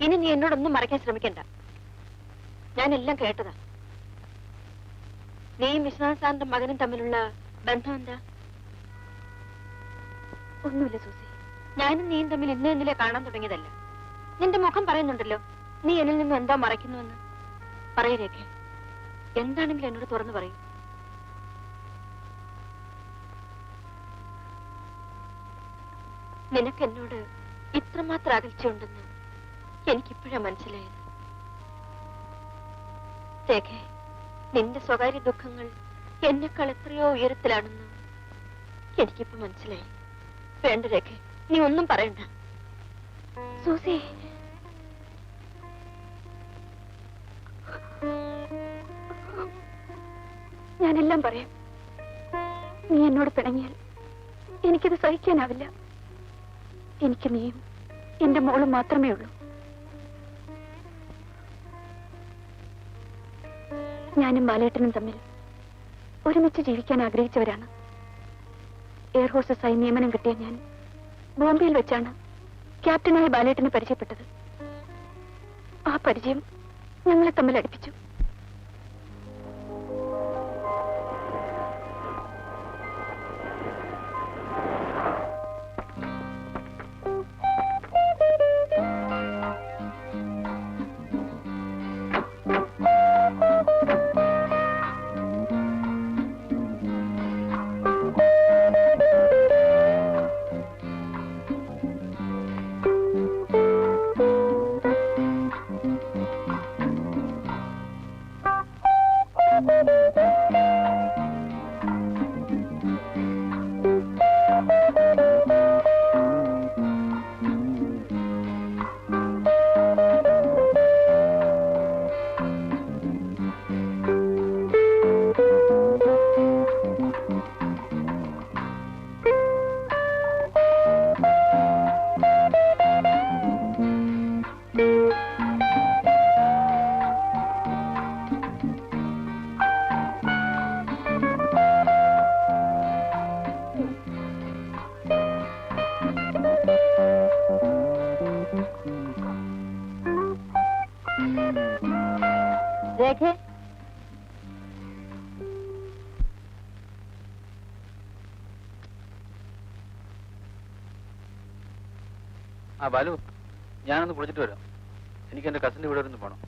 ഇനി നീ എന്നോടൊന്നും മറയ്ക്കാൻ ശ്രമിക്കണ്ട. ഞാനെല്ലാം കേട്ടതാ. നീയും വിശ്വനാഥ് സാറിന്റെ മകനും തമ്മിലുള്ള ബന്ധം എന്താ? ഒന്നുമില്ല സൂസി. ഞാനും നീയും തമ്മിൽ ഇന്ന് ഇന്നലെ കാണാൻ തുടങ്ങിയതല്ല. നിന്റെ മുഖം പറയുന്നുണ്ടല്ലോ. നീ എന്നിൽ നിന്ന് എന്താ മറയ്ക്കുന്നുവെന്ന്? പറയൂ എന്താണെങ്കിലും എന്നോട് തുറന്നു പറയൂ. നിനക്ക് എന്നോട് ഇത്രമാത്രം അകൽച്ചയുണ്ടെന്ന് എനിക്കിപ്പോഴാ മനസ്സിലായത്. രേഖ നിന്റെ സ്വകാര്യ ദുഃഖങ്ങൾ എന്നെക്കാൾ എത്രയോ ഉയരത്തിലാണെന്ന് എനിക്കിപ്പോ മനസ്സിലായി. വേണ്ട രേഖ നീ ഒന്നും പറയണ്ട. സൂസി. ഞാനെല്ലാം പറയാം. നീ എന്നോട് പിണങ്ങിയാൽ എനിക്കത് സഹിക്കാനാവില്ല. എനിക്ക് നീയും എന്റെ മോളും മാത്രമേ ഉള്ളൂ. ഞാനും ബാലേട്ടനും തമ്മിൽ ഒരുമിച്ച് ജീവിക്കാൻ ആഗ്രഹിച്ചവരാണ്. എയർ ഹോസ്റ്റസായി നിയമനം കിട്ടിയ ഞാൻ ബോംബെയിൽ വെച്ചാണ് ക്യാപ്റ്റനായ ബാലേട്ടനെ പരിചയപ്പെട്ടത്. ആ പരിചയം ഞങ്ങളെ തമ്മിൽ അടുപ്പിച്ചു. രേഖ ആ ബാലു ഞാനൊന്ന് കുളിച്ചിട്ട് വരാം. എനിക്ക് എന്റെ കസിന്റെ വീട് വരെ ഒന്ന് പോകണം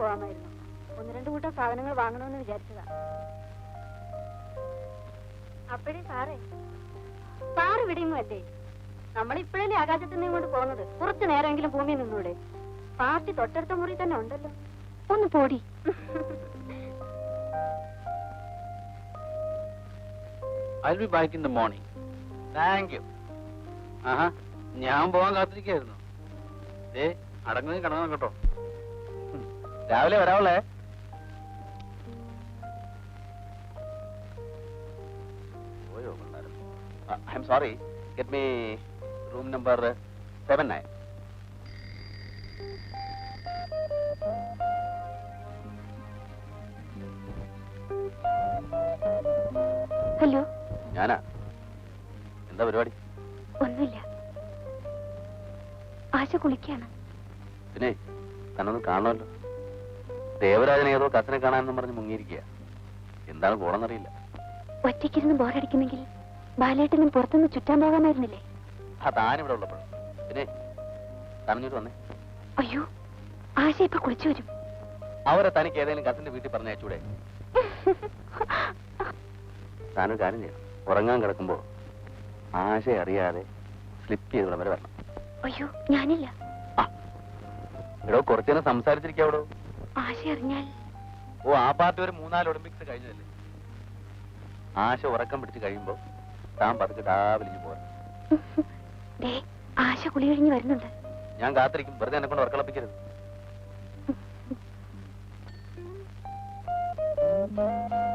പോകാമായിരുന്നു ഒന്ന് രണ്ട് കൂട്ടം സാധനങ്ങൾ വാങ്ങണമെന്ന് വിചാരിച്ചതാ. അപ്പഴേ സാറേ സാറ് ഇവിടെയൊന്നും അല്ലേ നമ്മളിപ്പോഴല്ലേ ആകാശത്ത് നിന്ന് ഇങ്ങോട്ട് പോകുന്നത്? കുറച്ചു നേരമെങ്കിലും ഭൂമിയിൽ നിന്നൂടെ. പാർട്ടി തൊട്ടടുത്ത മുറി തന്നെ ഉണ്ടല്ലോ. ഒന്ന് പോടി. I be back in the morning thank you ആഹാ ഞാൻ പോകാൻ കാത്തിരിക്കായിരുന്നു. ഏ കിടന്നു കേട്ടോ. രാവിലെ വരാവുള്ളേ പോയോ I'm sorry. Get me room number seven nine. Hello? ഞാനാ? എന്താ പരിപാടി? ഒന്നുമില്ല. ആശ കുളിക്കാണ്. പിന്നെ തന്നൊന്ന് കാണണമല്ലോ. ദേവരാജൻ ഏതോ കസിനെ കാണാനെന്നും പറഞ്ഞ് മുങ്ങിയിരിക്കുക എന്താണ് പോണെന്നറിയില്ല ഒറ്റയ്ക്കിരുന്ന് ബോറടിക്കുന്നെങ്കിൽ ബാലേട്ടനും പുറത്തുനിന്ന് ചുറ്റാൻ പോകാമായിരുന്നില്ലേ? ആ താനിവിടെ ഉള്ളപ്പോഴും. പിന്നെ വന്നേ. അയ്യോ ആശ ഇപ്പൊ കുളിച്ചു വരും. അവരെ തനിക്ക് ഏതെങ്കിലും കസിന്റെ വീട്ടിൽ പറഞ്ഞയച്ചൂടെ താനൊരു കാര്യം ചെയ്യണം. ഉറങ്ങാൻ കിടക്കുമ്പോ ആശ അറിയാതെ സ്ലിപ്പ് ചെയ്ത് വരെ വരണം. അയ്യോ ഞാനില്ല. എടോ കുറച്ചു നേരം സംസാരിച്ചിരിക്കാവടോ? ആശ ഓ ആ പാർട്ടി ഒരു മൂന്നാൽ ഒളിമ്പിക്സ് കഴിഞ്ഞതല്ലേ? ആശ ഉറക്കം പിടിച്ച് കഴിയുമ്പോ താൻ പതുക്കെ ഡാവിലിഞ്ഞു പോരാ ആശ കുളി വരുന്നുണ്ട്. ഞാൻ കാത്തിരിക്കും. വെറുതെ എന്നെ കൊണ്ട് ഉറക്കളപ്പിക്കരുത്. Thank you.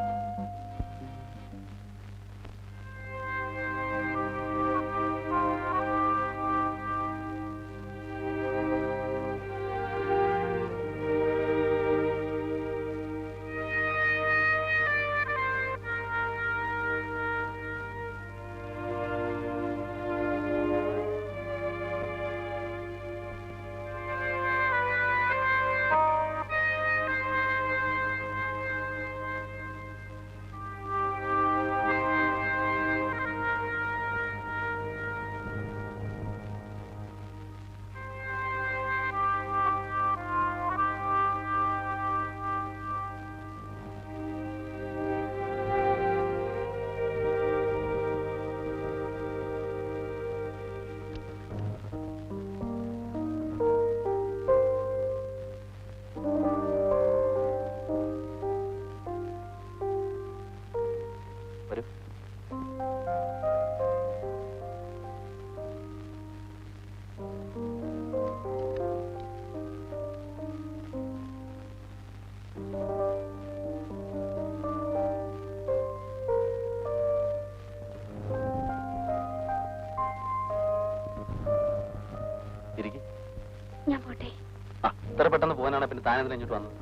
ഇത്ര പെട്ടെന്ന് പോകാനാണ് പിന്നെ താനെന്തിനാ ഇങ്ങോട്ട് വന്നത്.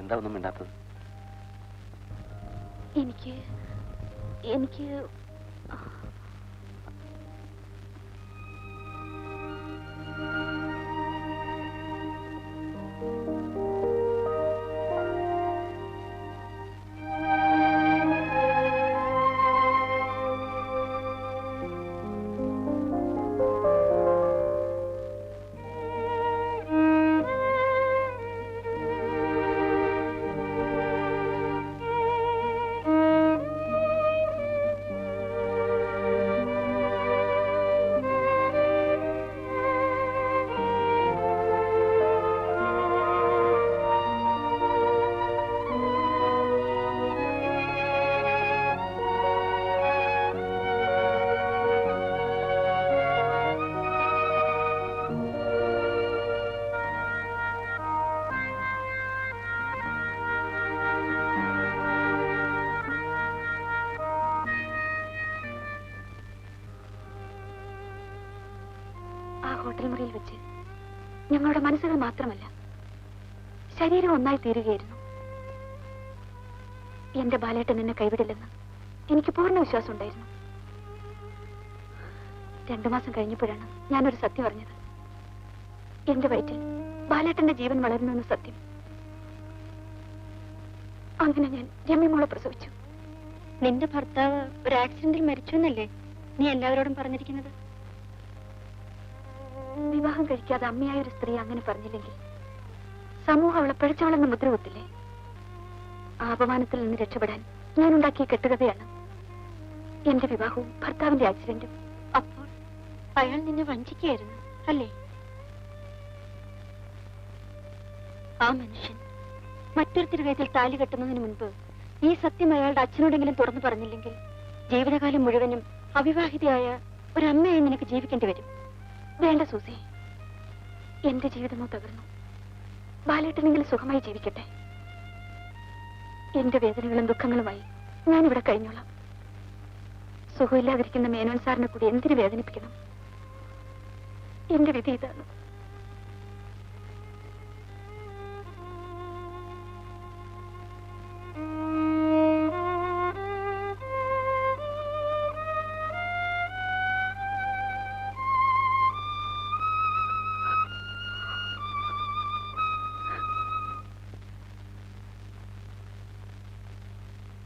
എന്താ ഒന്നും മിണ്ടാത്തത് എനിക്ക് എനിക്ക് വെച്ച് ഞങ്ങളുടെ മനസ്സുകൾ മാത്രമല്ല ശരീരം ഒന്നായി തീരുകയായിരുന്നു. എന്റെ ബാലേട്ടൻ എന്നെ കൈവിടില്ലെന്ന് എനിക്ക് പൂർണ വിശ്വാസം ഉണ്ടായിരുന്നു. രണ്ടു മാസം കഴിഞ്ഞപ്പോഴാണ് ഞാനൊരു സത്യം അറിഞ്ഞത്. എന്റെ വയറ്റിൽ ബാലേട്ടന്റെ ജീവൻ വളരുന്നെന്ന് സത്യം. അങ്ങനെ ഞാൻ രമ്യമോളെ പ്രസവിച്ചു. നിന്റെ ഭർത്താവ് ഒരു ആക്സിഡന്റിൽ മരിച്ചു എന്നല്ലേ നീ എല്ലാവരോടും പറഞ്ഞിരിക്കുന്നത്? വിവാഹം കഴിക്കാതെ അമ്മയായ ഒരു സ്ത്രീ അങ്ങനെ പറഞ്ഞില്ലെങ്കിൽ സമൂഹം അവളെ പഴിച്ചവളെന്ന് മുദ്ര കുത്തില്ലേ ആ അപമാനത്തിൽ നിന്ന് രക്ഷപ്പെടാൻ ഞാൻ ഉണ്ടാക്കിയ കെട്ടുകഥയാണ് എന്റെ വിവാഹവും ഭർത്താവിന്റെ ആക്സിഡന്റും. അപ്പോൾ അയാൾ നിന്നെ വഞ്ചിക്കുകയായിരുന്നു അല്ലേ? ആ മനുഷ്യൻ മറ്റൊരുത്തിരി തിരുവേദിയിൽ താലി കെട്ടുന്നതിന് മുൻപ് ഈ സത്യം അയാളുടെ അച്ഛനോടെങ്കിലും തുറന്നു പറഞ്ഞില്ലെങ്കിൽ ജീവിതകാലം മുഴുവനും അവിവാഹിതയായ ഒരു അമ്മയായി നിനക്ക് ജീവിക്കേണ്ടി വരും. വേണ്ട സൂസി. എന്റെ ജീവിതമോ തകർന്നു. ബാലേട്ടനെങ്കിലും സുഖമായി ജീവിക്കട്ടെ. എന്റെ വേദനകളും ദുഃഖങ്ങളുമായി ഞാനിവിടെ കഴിഞ്ഞോളാം. സുഖമില്ലാതിരിക്കുന്ന മേനോൻ സാറിനെ കൂടി എന്തിനു വേദനിപ്പിക്കണം? എന്റെ വിധി ഇതാണ്.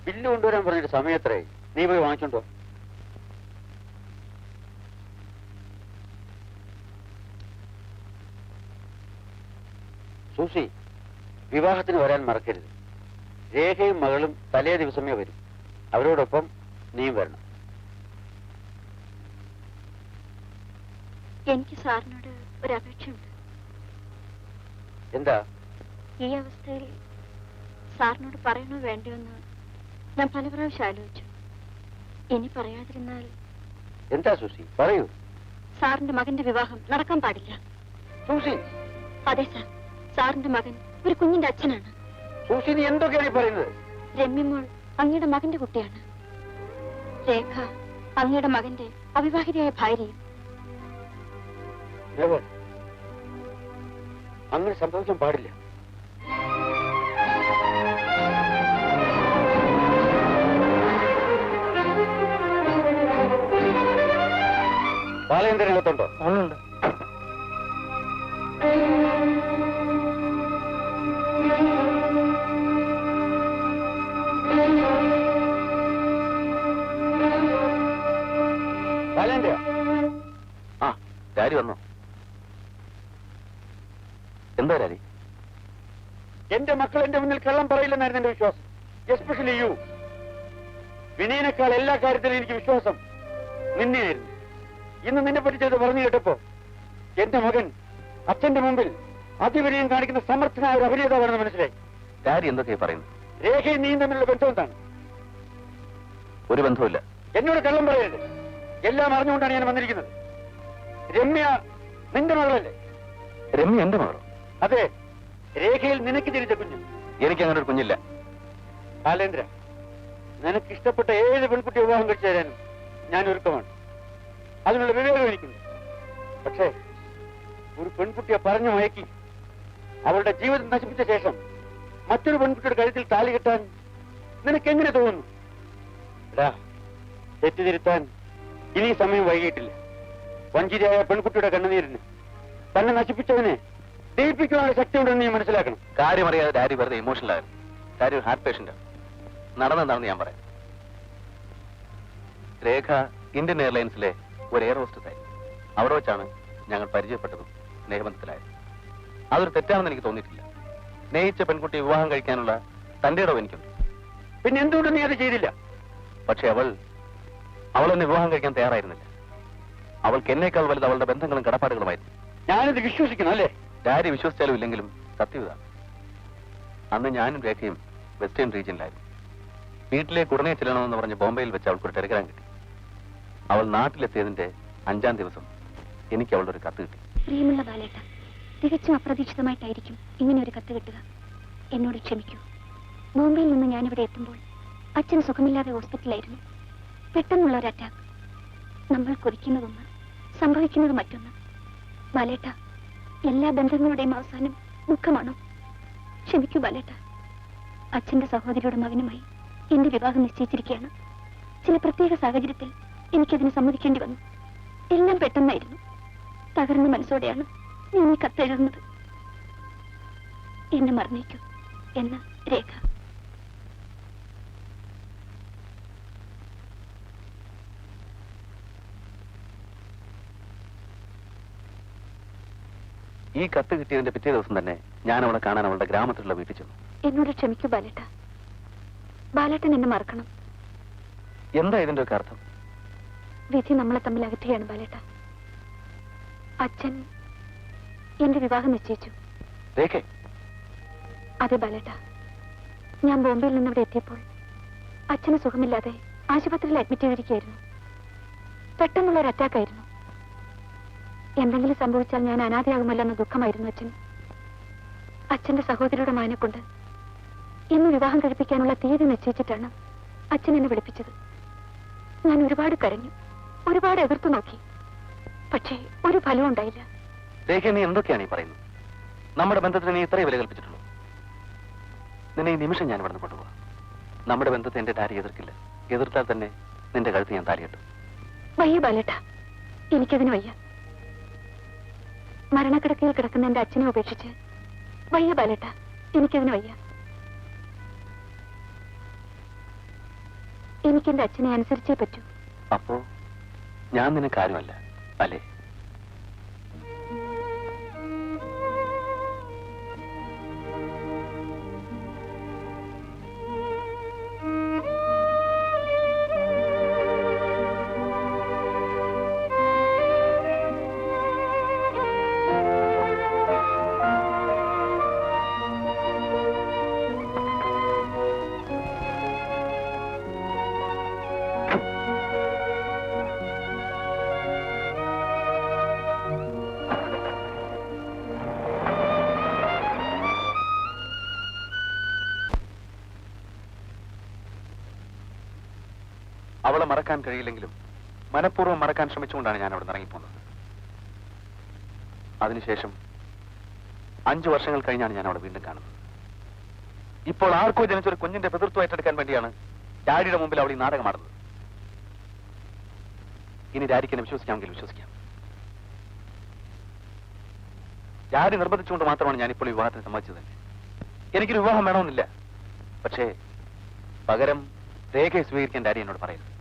ബില്ല് കൊണ്ടുവരാൻ പറഞ്ഞിട്ട് സമയം എത്രയായി? നീ പോയി വാങ്ങിച്ചോണ്ടോ സൂസി വിവാഹത്തിന് വരാൻ മറക്കരുത്. രേഖയും മകളും തലേ ദിവസമേ വരും. അവരോടൊപ്പം നീ വരണം. എനിക്ക് സാറിനോട് ഒരു അപേക്ഷയുണ്ട് എന്താ? ഈ അവസ്ഥയിൽ സാറിനോട് പറയണോ വേണ്ടയോ എന്ന് ഞാൻ പല പ്രാവശ്യം ആലോചിച്ചു. ഇനി പറയാതിരുന്നാൽ എന്താ സൂസി? പറയൂ. സാറിന്റെ മകന്റെ വിവാഹം നടക്കാൻ പാടില്ല. സൂസി. അതെ സാർ സാറിന്റെ മകൻ ഒരു കുഞ്ഞിന്റെ അച്ഛനാണ്. സൂസി നീ എന്തൊക്കെയാണ് പറയുന്നത്? രമ്യമോൾ അങ്ങയുടെ മകന്റെ കുട്ടിയാണ്. രേഖ അങ്ങയുടെ മകന്റെ അവിവാഹിതയായ ഭാര്യയും. അങ്ങനെ സംഭവിക്കാൻ പാടില്ല. ബാലചന്ദ്രനകത്തുണ്ടോ ഉണ്ട്. ബാലേന്ദ്ര ആ ഡാഡി വന്നോ. എന്താ ഡാഡി എന്റെ മക്കൾ എന്റെ മുന്നിൽ കള്ളം പറയില്ലെന്നായിരുന്നു എന്റെ വിശ്വാസം. എസ്പെഷ്യലി യു വിനയനേക്കാൾ എല്ലാ കാര്യത്തിലും എനിക്ക് വിശ്വാസം നിന്നെയായിരുന്നു. ഇന്ന് നിന്നെ പറ്റി ചെയ്ത് പറഞ്ഞു കേട്ടപ്പോ എന്റെ മകൻ അച്ഛന്റെ മുമ്പിൽ അതിവിനയം കാണിക്കുന്ന സമർത്ഥനായ ഒരു അഭിനേതാവാണെന്ന് മനസ്സിലായി. ഡാഡി എന്തൊക്കെയാ പറയുന്നത്? രേഖയും നീയും തമ്മിലുള്ള ബന്ധം എന്താണ് ഒരു ബന്ധവുമില്ല. എന്നോട് കള്ളം പറയരുത്. എല്ലാം അറിഞ്ഞുകൊണ്ടാണ് ഞാൻ വന്നിരിക്കുന്നത്. രമ്യ നിന്റെ മകളല്ലേ? രമ്യ എന്റെ മകളോ? അതെ രേഖയിൽ നിനക്ക് ജനിച്ച കുഞ്ഞു. എനിക്ക് അങ്ങനെ ഒരു കുഞ്ഞില്ല. ബാലേന്ദ്ര നിനക്ക് ഇഷ്ടപ്പെട്ട ഏത് പെൺകുട്ടി വിവാഹം കഴിച്ചു തരാനും ഞാൻ ഒരുക്കമാണ്. അതിനുള്ള വിവേകം എനിക്കുണ്ട്. പക്ഷേ ഒരു പെൺകുട്ടിയെ പറഞ്ഞു മയക്കി അവളുടെ ജീവിതം നശിപ്പിച്ച ശേഷം മറ്റൊരു പെൺകുട്ടിയുടെ കഴുത്തിൽ താലി കെട്ടാൻ നിനക്ക് എങ്ങനെ തോന്നുന്നു? എടാ തെറ്റിതിരുത്താൻ ഇനി സമയം വൈകിട്ടില്ല വഞ്ചിരിയായ പെൺകുട്ടിയുടെ കണ്ണുനീരിന് തന്നെ നശിപ്പിച്ചവനെ ദയിപ്പിക്കാനുള്ള ശക്തി ഉണ്ടെന്ന് നീ മനസ്സിലാക്കണം. കാര്യമറിയാതെ ഡാരി വെറുതെ ഇമോഷണൽ ആയിരുന്നു. ഡാരി ഹാർട്ട് പേഷ്യന്റ് നടന്നെന്താണെന്ന് ഞാൻ പറയാം. രേഖ ഇന്ത്യൻ എയർലൈൻസിലെ ഒരു എയർ ഹോസ്റ്റസ് ആയി. അവിടെ വെച്ചാണ് ഞങ്ങൾ പരിചയപ്പെട്ടതും സ്നേഹബന്ധത്തിലായത്. അതൊരു തെറ്റാണെന്ന് എനിക്ക് തോന്നിയിട്ടില്ല. സ്നേഹിച്ച പെൺകുട്ടി വിവാഹം കഴിക്കാനുള്ള തന്റെ ഇടവ് എനിക്കുണ്ട്. പിന്നെ എന്തുകൊണ്ട് നീ അത് ചെയ്തില്ല? പക്ഷെ അവൾ എന്നെ വിവാഹം കഴിക്കാൻ തയ്യാറായിരുന്നില്ല. അവൾക്ക് എന്നേക്കാൾ വലുത് അവളുടെ ബന്ധങ്ങളും കടപ്പാടുകളുമായിരുന്നു. ഞാനിത് വിശ്വസിക്കണം അല്ലേ? ഡാരി വിശ്വസിച്ചാലും ഇല്ലെങ്കിലും സത്യവിതാണ് അന്ന് ഞാനും രേഖയും വെസ്റ്റേൺ റീജിയനിലായിരുന്നു. വീട്ടിലേക്ക് ഉടനെ ചെല്ലണമെന്ന് പറഞ്ഞ് ബോംബെയിൽ വെച്ച് അവൾക്കൊരു ടെലിഗ്രാം കിട്ടി. അവൾ നാട്ടിലെത്തിയതിന്റെ അഞ്ചാം ദിവസം എനിക്ക് അവളുടെ ഒരു കത്ത് കിട്ടി. പ്രിയമുള്ള ബാലേട്ട തികച്ചും അപ്രതീക്ഷിതമായിട്ടായിരിക്കും ഇങ്ങനെ ഒരു കത്ത് കിട്ടുക. എന്നോട് ക്ഷമിക്കൂ. ബോംബെയിൽ നിന്ന് ഞാനിവിടെ എത്തുമ്പോൾ അച്ഛൻ സുഖമില്ലാതെ ഹോസ്പിറ്റലായിരുന്നു പെട്ടെന്നുള്ള ഒരു അറ്റാക്ക് നമ്മൾ കൊതിക്കുന്നതൊന്ന് സംഭവിക്കുന്നത് മറ്റൊന്ന്. ബാലേട്ട എല്ലാ ബന്ധങ്ങളുടെയും അവസാനം ദുഃഖമാണോ? ക്ഷമിക്കൂ ബാലേട്ട. അച്ഛന്റെ സഹോദരിയുടെ മകനുമായി എന്റെ വിവാഹം നിശ്ചയിച്ചിരിക്കുകയാണ്. ചില പ്രത്യേക സാഹചര്യത്തിൽ എനിക്കതിന് സമ്മതിക്കേണ്ടി വന്നു. എല്ലാം പെട്ടെന്നായിരുന്നു. തകർന്ന മനസ്സോടെയാണ് ഞാൻ ഈ കത്തെഴുതുന്നത് എന്നെ മറന്നേക്കൂ എന്ന രേഖ. ഈ കത്ത് കിട്ടിയതിന്റെ പിറ്റേ ദിവസം തന്നെ ഞാൻ അവളെ കാണാൻ അവളുടെ ഗ്രാമത്തിലുള്ള വീട്ടിൽ ചെന്നു. എന്നോട് ക്ഷമിക്കൂ ബാലേട്ട. ബാലേട്ടൻ എന്നെ മറക്കണം. എന്താ ഇതിന്റെ ഒക്കെ അർത്ഥം? വിധി നമ്മളെ തമ്മിൽ അകറ്റുകയാണ് ബാലേട്ട. അച്ഛൻ എന്റെ വിവാഹം നിശ്ചയിച്ചു. അതെ ബാലേട്ട. ഞാൻ ബോംബെയിൽ നിന്ന് ഇവിടെ എത്തിയപ്പോൾ അച്ഛന് സുഖമില്ലാതെ ആശുപത്രിയിൽ അഡ്മിറ്റ് ചെയ്തിരിക്കുകയായിരുന്നു. പെട്ടെന്നുള്ള ഒരു അറ്റാക്ക് ആയിരുന്നു. എന്തെങ്കിലും സംഭവിച്ചാൽ ഞാൻ അനാഥയാകുമല്ലോ എന്ന ദുഃഖമായിരുന്നു അച്ഛൻ. അച്ഛന്റെ സഹോദരിയുടെ മാനെ കൊണ്ട് ഇന്ന് വിവാഹം കഴിപ്പിക്കാനുള്ള തീയതി നിശ്ചയിച്ചിട്ടാണ് അച്ഛൻ എന്നെ വിളിപ്പിച്ചത്. ഞാൻ ഒരുപാട് കരഞ്ഞു. ഒരുപാട് എതിർത്തു നോക്കി. പക്ഷേ ഒരു ഫലവും ഉണ്ടായില്ല. രേഖ നീ എന്തൊക്കെയാണ് ഈ പറയുന്നത്? നമ്മുടെ ബന്ധത്തിന് നീ ഇത്രയും വില കൽപ്പിച്ചിട്ടുള്ളൂ. നിന്നെ ഈ നിമിഷം ഞാൻ ഇവിടെ കൊണ്ടുപോകാം നമ്മുടെ ബന്ധത്തെ എന്റെ ഡാരി എതിർക്കില്ല. എതിർത്താൽ തന്നെ നിന്റെ കഴുത്ത് ഞാൻ താലിയിട്ടു വയ്യ ബാലേട്ട. എനിക്കതിന് വയ്യ. മരണക്കിടക്കയിൽ കിടക്കുന്ന എന്റെ അച്ഛനെ ഉപേക്ഷിച്ച് വയ്യ ബാലേട്ട. എനിക്കതിന് വയ്യ. എനിക്കെന്റെ അച്ഛനെ അനുസരിച്ചേ പറ്റൂ. അപ്പോ? ഞാൻ നിനക്കാരുമല്ല അല്ലേ? അവളെ മറക്കാൻ കഴിയില്ലെങ്കിലും മനഃപൂർവം മറക്കാൻ ശ്രമിച്ചുകൊണ്ടാണ് ഞാൻ അവിടെ ഇറങ്ങിപ്പോന്നത് അതിനുശേഷം അഞ്ചു വർഷങ്ങൾ കഴിഞ്ഞാണ് ഞാൻ അവിടെ വീണ്ടും കാണുന്നത്. ഇപ്പോൾ ആർക്കോ ജനിച്ച ഒരു കുഞ്ഞിന്റെ പിതൃത്വം ഏറ്റെടുക്കാൻ വേണ്ടിയാണ് ഡാഡിയുടെ മുമ്പിൽ അവൾ ഈ നാടകമാടുന്നത് ഇനി ഡാഡിക്ക് എന്നെ വിശ്വസിക്കാമെങ്കിൽ വിശ്വസിക്കാം. ഡാഡി നിർബന്ധിച്ചുകൊണ്ട് മാത്രമാണ് ഞാനിപ്പോൾ വിവാഹത്തിന് സമ്മതിച്ചത്. എനിക്കൊരു വിവാഹം വേണമെന്നില്ല. പക്ഷേ പകരം രേഖയെ സ്വീകരിക്കാൻ ഡാഡി എന്നോട് പറയരുത്.